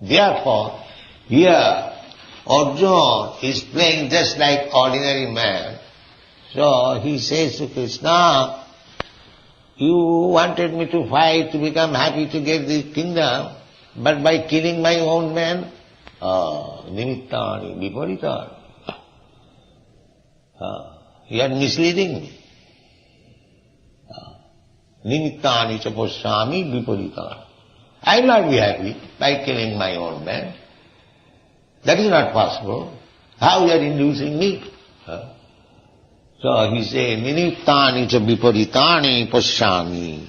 Therefore, here Arjuna is playing just like ordinary man. So he says to Krishna, you wanted me to fight, to become happy, to get the kingdom, but by killing my own men, uh, viparitani. Uh, you are misleading me. Uh, nimittani viparitani. I will not be happy by killing my own man. That is not possible. How you are inducing me? Huh? So he said, Ninittani cha viparitani pasyami.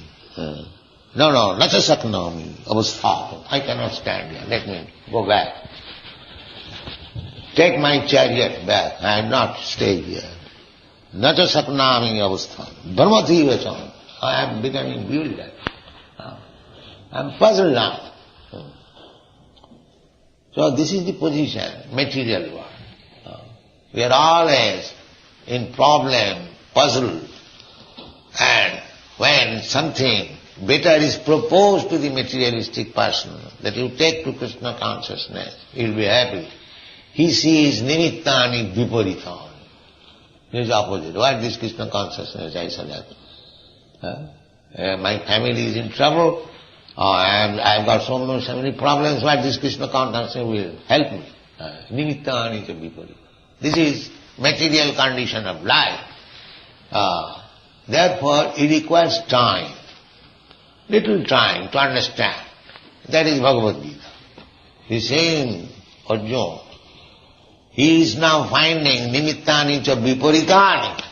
No, no, nacha saknami, avasthatam. I cannot stand here. Let me go back. Take my chariot back. I am not staying here. Nacha saknami avasthatam. Brahmati vacham. I am becoming bewildered. I am puzzled now. So this is the position, material. Uh, We are always in problem, puzzle, and when something better is proposed to the materialistic person, that you take to Krishna consciousness, will be happy. He sees nimittani viparitani. It is opposite. What is Krishna consciousness? I that. Uh, uh, my family is in trouble, uh, and I've got so many, so many problems, what this Krishna consciousness will help me. Nimittani cha. This is material condition of life. Uh, therefore, it requires time, little time to understand. That is Bhagavad Gita. He is saying, Arjuna, he is now finding nimittani cha viparitani.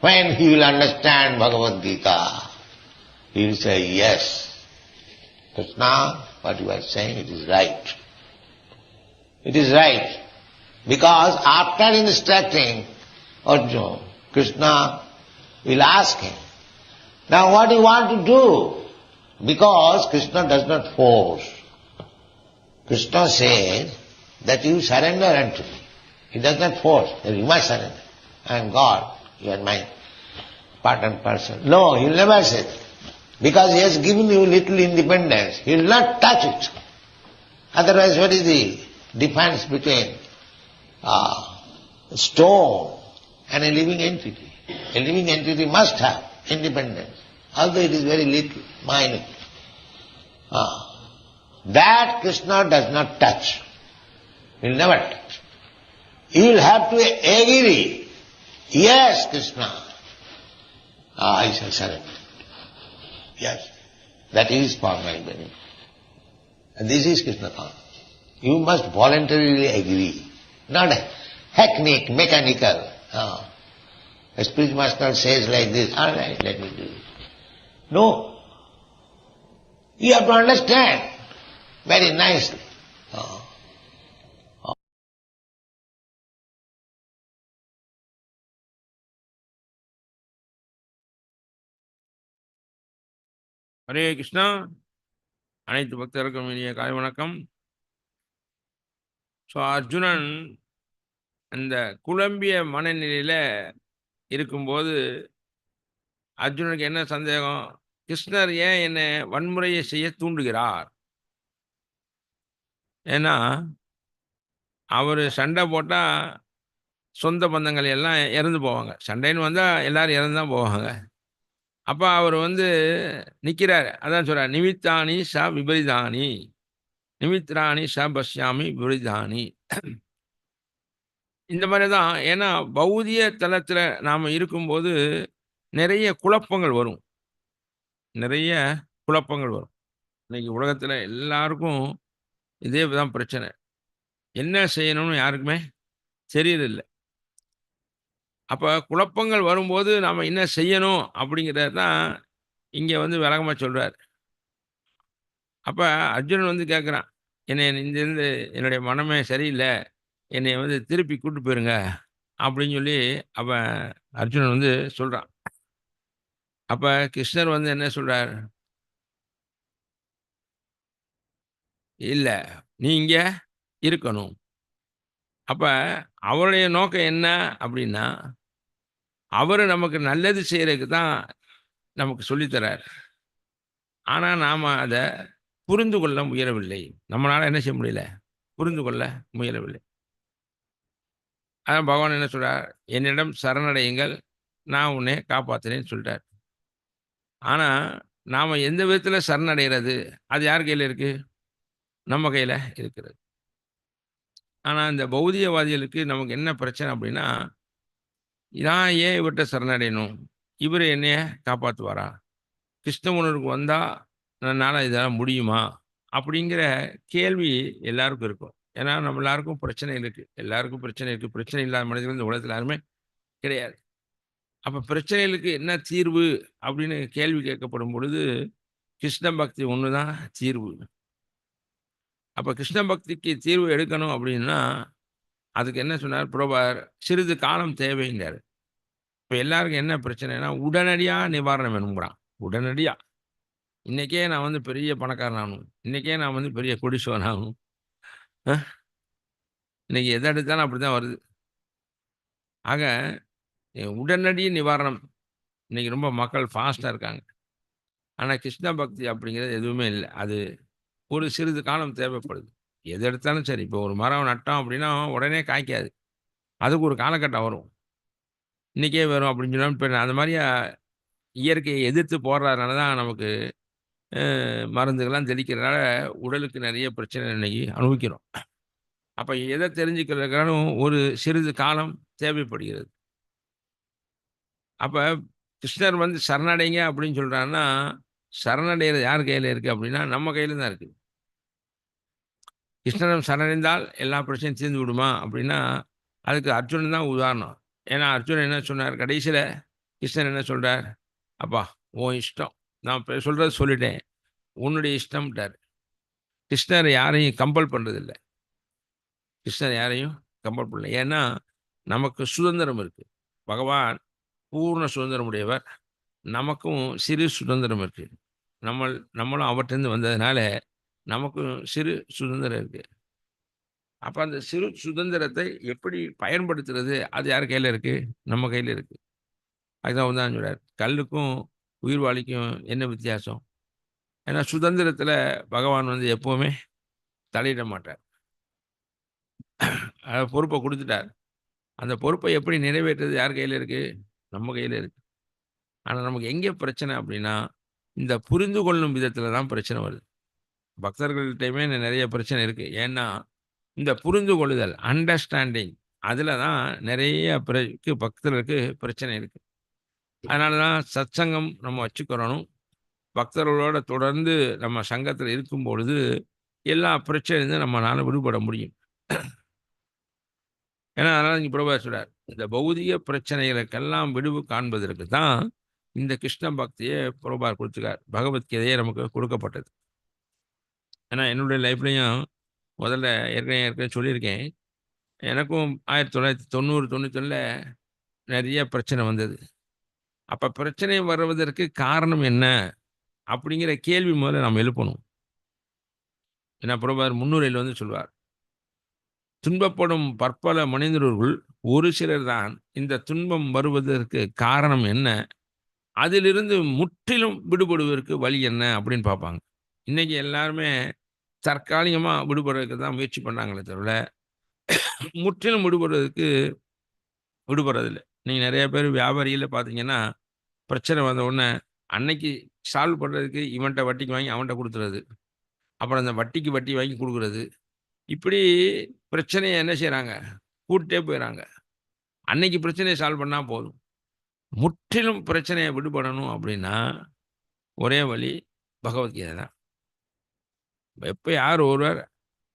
When he will understand Bhagavad Gita, he will say, yes, Krishna, what you are saying, it is right. It is right. Because after instructing Arjuna, Krishna will ask him, now what do you want to do? Because Krishna does not force. Krishna says that you surrender unto me. He does not force, you must surrender. I am God, you are my part and parcel. No, he never say that. Because he has given you little independence, he will not touch it. Otherwise, what is the difference between uh, a stone and a living entity? A living entity must have independence, although it is very little, minor. Uh, that Krishna does not touch. He will never touch. He will have to agree. Yes, Krishna. Ah, I shall surrender. Yes. That is for my benefit. And this is Krishna consciousness. You must voluntarily agree. Not hackneyed, mechanical. A speech master says like this, all right, let me do it. No. You have to understand very nicely. Hare Krishna. அனைத்து பக்தருக்கும் இனிய காய் வணக்கம். So Arjunan அந்த குழம்பிய மனநிலையில் இருக்கும்போது அர்ஜுனனுக்கு என்ன சந்தேகம்? கிருஷ்ணர் ஏன் என்னை வன்முறையை செய்ய தூண்டுகிறார்? ஏன்னா அவர் சண்டை போட்டால் சொந்த பந்தங்கள் எல்லாம் இறந்து போவாங்க. சண்டைன்னு வந்தால் எல்லாரும் இறந்து தான் போவாங்க. அப்போ அவர் வந்து நிற்கிறார் அதான் சொல்கிறார் நிமித்தானி ச விபரிதானி நிமித்ராணி ச பஷ்யாமி விபரிதானி. இந்த மாதிரி தான் ஏன்னா பௌதிய தளத்தில் நாம் இருக்கும்போது நிறைய குழப்பங்கள் வரும். நிறைய குழப்பங்கள் வரும். இன்னைக்கு உலகத்தில் எல்லாருக்கும் இதே தான் பிரச்சனை. என்ன செய்யணும்னு யாருக்குமே தெரியறதில்லை. அப்போ குழப்பங்கள் வரும்போது நாம் என்ன செய்யணும் அப்படிங்கிறது தான் இங்கே வந்து விளக்கமாக சொல்கிறார் அப்போ அர்ஜுனன் வந்து கேட்குறான் என்னை இருந்து என்னுடைய மனமே சரியில்லை. என்னை வந்து திருப்பி கூப்பிட்டு போயிருங்க. அப்படின்னு சொல்லி அவன் அர்ஜுனன் வந்து சொல்கிறான் அப்போ கிருஷ்ணர் வந்து என்ன சொல்கிறார் இல்லை நீ இங்கே இருக்கணும். அப்போ அவருடைய நோக்கம் என்ன அப்படின்னா அவர் நமக்கு நல்லது செய்கிறதுக்கு தான் நமக்கு சொல்லித்தரார் ஆனால் நாம் அதை புரிந்து கொள்ள முயலவில்லை. நம்மளால் என்ன செய்ய முடியல? புரிந்து கொள்ள முயலவில்லை. அதான் பகவான் என்ன சொல்கிறார் என்னிடம் சரணடையுங்கள் நான் உன்னை காப்பாத்துறேன்னு சொல்லிட்டார் ஆனால் நாம் எந்த விதத்தில் சரணடைகிறது? அது யார் கையில் இருக்குது நம்ம கையில் இருக்கிறது. ஆனால் இந்த பௌதிகவாதிகளுக்கு நமக்கு என்ன பிரச்சனை அப்படின்னா நான் ஏன் இவர்கிட்ட சரணடையணும்? இவர் என்னைய காப்பாற்றுவாரா கிருஷ்ண வந்தால் என்னால் இதெல்லாம் முடியுமா? அப்படிங்கிற கேள்வி எல்லாருக்கும் இருக்கும். ஏன்னா நம்ம எல்லாருக்கும் பிரச்சனை இருக்குது எல்லாருக்கும் பிரச்சனை இருக்குது பிரச்சனை இல்லாத மனிதர்கள் இந்த உலகத்தில் யாருமே கிடையாது. அப்போ பிரச்சனைகளுக்கு என்ன தீர்வு? அப்படின்னு கேள்வி கேட்கப்படும் பொழுது கிருஷ்ண பக்தி ஒன்று தான் தீர்வு. அப்போ கிருஷ்ண பக்திக்கு தீர்வு எடுக்கணும் அப்படின்னா அதுக்கு என்ன சொன்னார்? புரோபார் சிறிது காலம் தேவைங்கிறார். இப்போ எல்லாருக்கும் என்ன பிரச்சனைனா உடனடியாக நிவாரணம் வேணுங்கிறான் உடனடியாக இன்றைக்கே நான் வந்து பெரிய பணக்காரன் ஆகணும் நான் வந்து பெரிய கொடிசோன் ஆகணும் அஹ்? இன்னைக்கு எதை எடுத்தாலும் அப்படி தான் வருது. ஆக உடனடி நிவாரணம். இன்னைக்கு ரொம்ப மக்கள் ஃபாஸ்ட்டாக இருக்காங்க. ஆனால் கிருஷ்ண பக்தி அப்படிங்கிறது எதுவுமே இல்லை. அது ஒரு சிறிது காலம் தேவைப்படுது. எது எடுத்தாலும் சரி. இப்போ ஒரு மரம் நட்டோம் அப்படின்னா உடனே காய்க்காது. அதுக்கு ஒரு காலகட்டம் வரும். இன்றைக்கே வரும் அப்படின்னு சொன்னால் இப்போ அந்த மாதிரி இயற்கையை எதிர்த்து போடுறதுனால தான் நமக்கு மருந்துகள்லாம் தெளிக்கிறதுனால உடலுக்கு நிறைய பிரச்சனை இன்னைக்கு அனுபவிக்கிறோம். அப்போ எதை தெரிஞ்சுக்கிறதுக்கானும் ஒரு சிறிது காலம் தேவைப்படுகிறது. அப்போ கிருஷ்ணர் வந்து சரணடைங்க அப்படின்னு சொல்கிறாருன்னா சரணடைகிறது யார் கையில் இருக்குது அப்படின்னா நம்ம கையில் தான் இருக்குது கிருஷ்ணனும் சரணடைந்தால் எல்லா பிரச்சனையும் தீர்ந்து விடுமா? அப்படின்னா அதுக்கு அர்ஜுனன் தான் உதாரணம். ஏன்னா அர்ஜுனன் என்ன சொன்னார்? கடைசியில் கிருஷ்ணன் என்ன சொல்கிறார் அப்பா உன் இஷ்டம். நான் சொல்கிறத சொல்லிட்டேன். உன்னுடைய இஷ்டம்ட்டார். கிருஷ்ணர் யாரையும் கம்பல் பண்ணுறதில்ல கிருஷ்ணர் யாரையும் கம்பல் பண்ணல. ஏன்னா நமக்கு சுதந்திரம் இருக்குது பகவான் பூர்ண சுதந்திரம் உடையவர். நமக்கும் சிறு சுதந்திரம் இருக்குது நம்ம நம்மளும் அவற்றிருந்து வந்ததுனால நமக்கும் சிறு சுதந்திரம் இருக்கு. அப்போ அந்த சிறு சுதந்திரத்தை எப்படி பயன்படுத்துறது? அது யார் கையில் இருக்கு? நம்ம கையில் இருக்கு. அதுதான் வந்து சொல்றார். கல்லுக்கும் உயிர்வாளிக்கும் என்ன வித்தியாசம்? ஏன்னா சுதந்திரத்தில் பகவான் வந்து எப்போவுமே தலையிட மாட்டார். பொறுப்பை கொடுத்துட்டார். அந்த பொறுப்பை எப்படி நிறைவேற்றுறது? யார் கையில் இருக்குது நம்ம கையில் இருக்குது ஆனால் நமக்கு எங்கே பிரச்சனை அப்படின்னா இந்த புரிந்து கொள்ளும் விதத்தில் தான் பிரச்சனை வருது. பக்தர்கள்ட்டையுமே நிறைய பிரச்சனை இருக்கு. ஏன்னா இந்த புரிந்து கொள்ளுதல் அண்டர்ஸ்டாண்டிங் அதில் தான் நிறைய பிறகு பக்தர்களுக்கு பிரச்சனை இருக்கு. அதனால தான் சத்சங்கம் நம்ம வச்சுக்கிறணும். பக்தர்களோட தொடர்ந்து நம்ம சங்கத்தில் இருக்கும் பொழுது எல்லா பிரச்சனையும் நம்மளால் விடுபட முடியும். ஏன்னா அதனால இங்கே பிரபா சொல்றார் இந்த பௌதிக பிரச்சனைகளுக்கெல்லாம் விடுவு காண்பதற்கு தான் இந்த கிருஷ்ண பக்தியை பிரபார் கொடுத்துருக்கார். பகவத்கீதையே நமக்கு கொடுக்கப்பட்டது. ஏன்னா என்னுடைய லைஃப்லையும் முதல்ல ஏற்கனவே ஏற்கனவே சொல்லியிருக்கேன். எனக்கும் ஆயிரத்தி தொள்ளாயிரத்தி தொண்ணூறு தொண்ணூத்தொன்னில் நிறைய பிரச்சனை வந்தது. அப்போ பிரச்சனை வருவதற்கு காரணம் என்ன? அப்படிங்கிற கேள்வி முதல்ல நம்ம எழுப்பணும். ஏன்னா பிரபார் முன்னுரையில் வந்து சொல்வார். துன்பப்படும் பற்பல மனிதர்கள் ஒரு சிலர் தான் இந்த துன்பம் வருவதற்கு காரணம் என்ன? அதிலிருந்து முற்றிலும் விடுபடுவதற்கு வழி என்ன? அப்படின்னு பார்ப்பாங்க. இன்றைக்கி எல்லாருமே தற்காலிகமாக விடுபடுறதுக்கு தான் முயற்சி பண்ணாங்களே தவிர முற்றிலும் விடுபடுறதுக்கு விடுபடுறதில்லை. நீங்கள் நிறைய பேர் வியாபாரியில் பார்த்தீங்கன்னா பிரச்சனை வந்த உடனே அன்னைக்கு சால்வ் பண்ணுறதுக்கு இவன்கிட்ட வட்டிக்கு வாங்கி அவன்கிட்ட கொடுத்துறது. அப்புறம் அந்த வட்டிக்கு வட்டி வாங்கி கொடுக்குறது. இப்படி பிரச்சனையை என்ன செய்கிறாங்க கூட்டே போயிடறாங்க அன்னைக்கு பிரச்சனையை சால்வ் பண்ணால் போதும். முற்றிலும் பிரச்சனையை விடுபடணும் அப்படின்னா ஒரே வழி பகவத்கீதை தான். எப்போ யார் ஒருவர்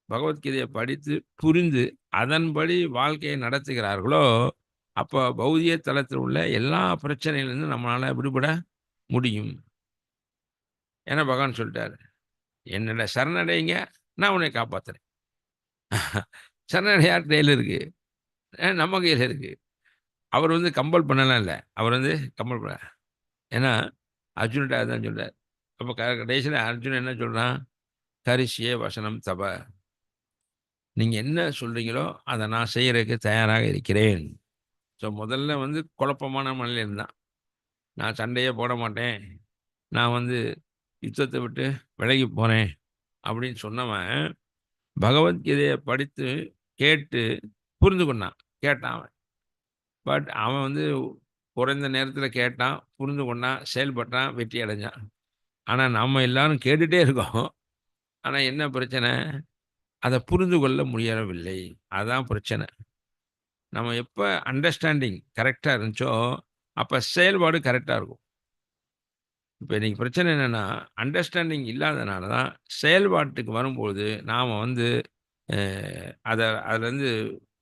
பகவத்கீதையை படித்து புரிந்து அதன்படி வாழ்க்கையை நடத்துகிறார்களோ அப்போ பௌதிய தளத்தில் உள்ள எல்லா பிரச்சனையிலேருந்து நம்மளால் விடுபட முடியும். ஏன்னா பகவான் சொல்லிட்டார் என்னோட சரணடைங்க நான் உன்னை காப்பாத்துறேன். சரணடை யார் கையில் இருக்குது நம்ம கையில் இருக்குது அவர் வந்து கம்பல் பண்ணலாம் இல்லை. அவர் வந்து கம்பல் பண்ண ஏன்னா அர்ஜுன்கிட்ட தான் சொல்கிறார் அப்போ கடைசியில் அர்ஜுன் என்ன சொல்கிறான் தரிசியே வசனம் தப நீங்கள் என்ன சொல்கிறீங்களோ அதை நான் செய்கிறதுக்கு தயாராக இருக்கிறேன். ஸோ முதல்ல வந்து குழப்பமான மனநிலை இருந்தான் நான் சண்டையே போட மாட்டேன். நான் வந்து யுத்தத்தை விட்டு விலகி போகிறேன் அப்படின்னு சொன்னவன் பகவத்கீதையை படித்து கேட்டு புரிந்து கொண்டான். கேட்டான் அவன். பட் அவன் வந்து குறைந்த நேரத்தில் கேட்டான் புரிந்து கொண்டான் செயல்பட்டான் வெற்றி அடைஞ்சான். ஆனால் நம்ம எல்லாரும் கேட்டுகிட்டே இருக்கோம். ஆனால் என்ன பிரச்சனை? அதை புரிந்து கொள்ள முடியவில்லை அதுதான் பிரச்சனை. நம்ம எப்போ அண்டர்ஸ்டாண்டிங் கரெக்டாக இருந்துச்சோ அப்போ செயல்பாடு கரெக்டாக இருக்கும். இப்போ இன்றைக்கி பிரச்சனை என்னென்னா அண்டர்ஸ்டாண்டிங் இல்லாதனால தான் செயல்பாட்டுக்கு வரும்போது நாம் வந்து அதை அதுலேருந்து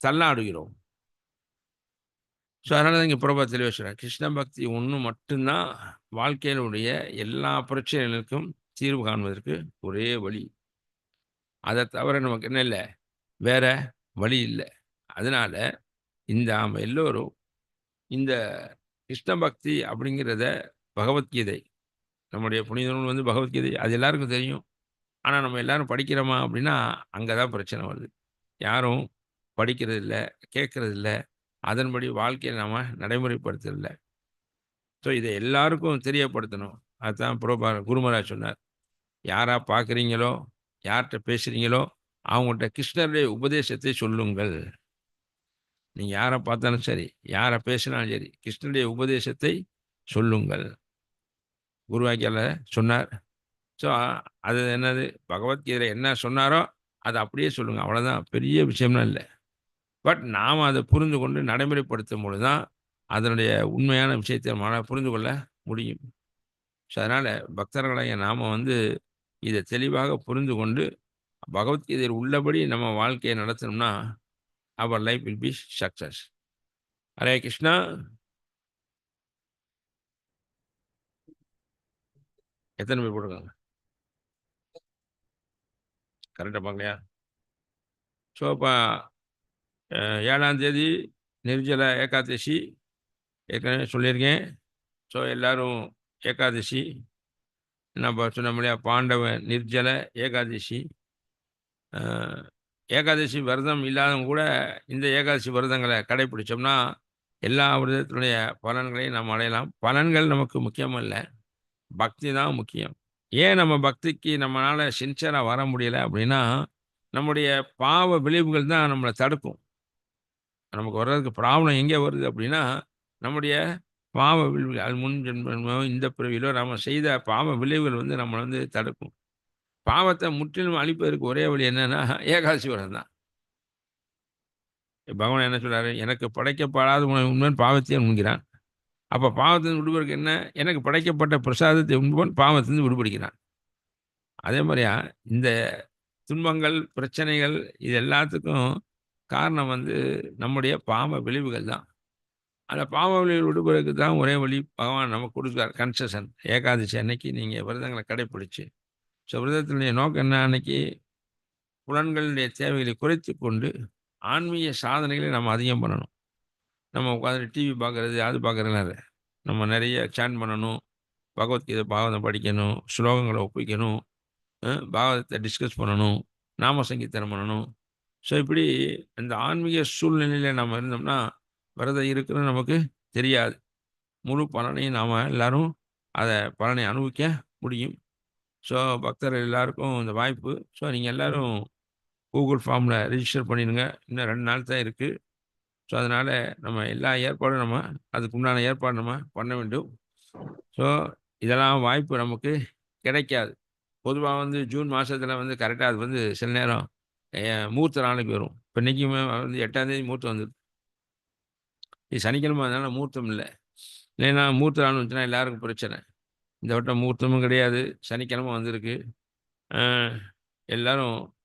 தள்ளாடுகிறோம். ஸோ அதனால தான் இங்கே பிரபா தெளிவாக கிருஷ்ண பக்தி ஒன்று மட்டும்தான் வாழ்க்கையினுடைய எல்லா பிரச்சனைகளுக்கும் தீர்வு காண்பதற்கு ஒரே வழி. அதை தவிர நமக்கு என்ன இல்லை? வேற வழி இல்லை. அதனால் இந்த நாம் எல்லோரும் இந்த கிருஷ்ண பக்தி அப்படிங்கிறத பகவத்கீதை நம்முடைய புனித நூல் வந்து பகவத்கீதை அது எல்லாருக்கும் தெரியும். ஆனால் நம்ம எல்லாரும் படிக்கிறோமா அப்படின்னா அங்கே தான் பிரச்சனை வருது. யாரும் படிக்கிறது இல்லை கேட்கறது இல்லை. அதன்படி வாழ்க்கையை நாம் நடைமுறைப்படுத்துறதில்ல ஸோ இதை எல்லாருக்கும் தெரியப்படுத்தணும். அதுதான் புரோபா குருமராஜ் சொன்னார். யாரா பார்க்குறீங்களோ யார்கிட்ட பேசுகிறீங்களோ அவங்கள்ட்ட கிருஷ்ணருடைய உபதேசத்தை சொல்லுங்கள். நீங்கள் யாரை பார்த்தாலும் சரி யாரை பேசினாலும் சரி கிருஷ்ணருடைய உபதேசத்தை சொல்லுங்கள். குருவாக்கியால சொன்னார். ஸோ அது என்னது? பகவத்கீதை என்ன சொன்னாரோ அதை அப்படியே சொல்லுங்கள் அவ்வளோதான் பெரிய விஷயம்லாம் இல்லை. பட் நாம் அதை புரிந்து கொண்டு நடைமுறைப்படுத்தும் பொழுது தான் அதனுடைய உண்மையான விஷயத்தை நம்மளால் புரிந்து கொள்ள முடியும். ஸோ அதனால் பக்தர்களாகிய நாம் வந்து இதை தெளிவாக புரிந்து கொண்டு பகவத்கீதையில் உள்ளபடி நம்ம வாழ்க்கையை நடத்தணும்னா அவர் life will be success Hare Krishna. எத்தனை பேர் போட்டிருக்காங்க? கரெக்டாக பார்க்கலையா? ஸோ இப்போ ஏழாம் தேதி நிர்ஜல ஏகாதசி ஏற்கனவே சொல்லியிருக்கேன். ஸோ எல்லோரும் ஏகாதசி நம்ம சொன்ன முடியா பாண்டவன் நிர்ஜல ஏகாதசி. ஏகாதசி விரதம் இல்லாதவங்க கூட இந்த ஏகாதசி விரதங்களை கடைப்பிடிச்சோம்னா எல்லா விரதத்தினுடைய பலன்களையும் நாம் அடையலாம். பலன்கள் நமக்கு முக்கியம் இல்லை. பக்தி தான் முக்கியம். ஏன் நம்ம பக்திக்கு நம்மளால் சின்சராக வர முடியல அப்படின்னா நம்முடைய பாவ விளைவுகள் தான் நம்மளை தடுக்கும். நமக்கு வர்றதுக்கு ப்ராப்ளம் எங்கே வருது அப்படின்னா நம்முடைய பாவ விளைவுகள் அது முன் ஜென்மோ இந்த பிறவியிலோ நம்ம செய்த பாவ விளைவுகள் வந்து நம்மளை வந்து தடுக்கும். பாவத்தை முற்றிலும் அழிப்பதற்கு ஒரே வழி என்னன்னா ஏகாசி விரதம் தான். பகவான் என்ன சொல்கிறாரு எனக்கு படைக்கப்படாத உணவு உண்மையான பாவத்தை உண்கிறான். அப்போ பாவத்திலிருந்து விடுபடுறதுக்கு என்ன? எனக்கு படைக்கப்பட்ட பிரசாதத்தை உண்பவன் பாவத்திலிருந்து விடுபடுகிறான். அதே மாதிரியா இந்த துன்பங்கள் பிரச்சனைகள் இது எல்லாத்துக்கும் காரணம் வந்து நம்முடைய பாவ விளைவுகள் தான். அந்த பாவ விளைவுகள் விடுபடுறதுக்கு தான் ஒரே வழி. பகவான் நமக்கு கொடுக்குறார் கன்செஷன் ஏகாதசி அன்னைக்கு நீங்கள் விரதங்களை கடைப்பிடிச்சு ஸோ விரதத்தினுடைய நோக்கம் என்ன? அன்னைக்கு புலன்களுடைய தேவைகளை குறைத்து கொண்டு ஆன்மீக சாதனைகளை நம்ம அதிகம் பண்ணணும். நம்ம உட்காந்து டிவி பார்க்குறது அது பார்க்குறதுனால இல்லை. நம்ம நிறைய சேன் பண்ணணும் பகவத்கீதை பாகவதம் படிக்கணும் ஸ்லோகங்களை ஒப்பிக்கணும் பாகவதத்தை டிஸ்கஸ் பண்ணணும் நாம சங்கீர்த்தனம் பண்ணணும். ஸோ இப்படி இந்த ஆன்மீக சூழ்நிலையில் நம்ம இருந்தோம்னா விரதம் இருக்குன்னு நமக்கு தெரியாது. முழு பலனையும் நாம் எல்லாரும் அதை பலனை அனுபவிக்க முடியும். ஸோ பக்தர்கள் எல்லாருக்கும் இந்த வாய்ப்பு. ஸோ நீங்கள் எல்லோரும் கூகுள் ஃபார்மில் ரிஜிஸ்டர் பண்ணிடுங்க. இன்னும் ரெண்டு நாள் தான் இருக்குது ஸோ அதனால் நம்ம எல்லா ஏற்பாடும் நம்ம அதுக்கு உண்டான ஏற்பாடு நம்ம பண்ண வேண்டும். ஸோ இதெல்லாம் வாய்ப்பு நமக்கு கிடைக்காது. பொதுவாக வந்து ஜூன் மாதத்தில் வந்து கரெக்டாக அது வந்து சில நேரம் மூர்த்த நாளைக்கு வரும். இப்போ இன்றைக்குமே வந்து எட்டாம் தேதி மூர்த்தம் வந்துருக்கு. சனிக்கிழமை அதனால மூர்த்தம் இல்லை. இல்லைன்னா மூர்த்த நாள் வந்துச்சுன்னா எல்லாருக்கும் பிரச்சனை. இந்த வட்டம் மூர்த்தமும் கிடையாது. சனிக்கிழமை வந்திருக்கு. எல்லோரும் எல்லாரும்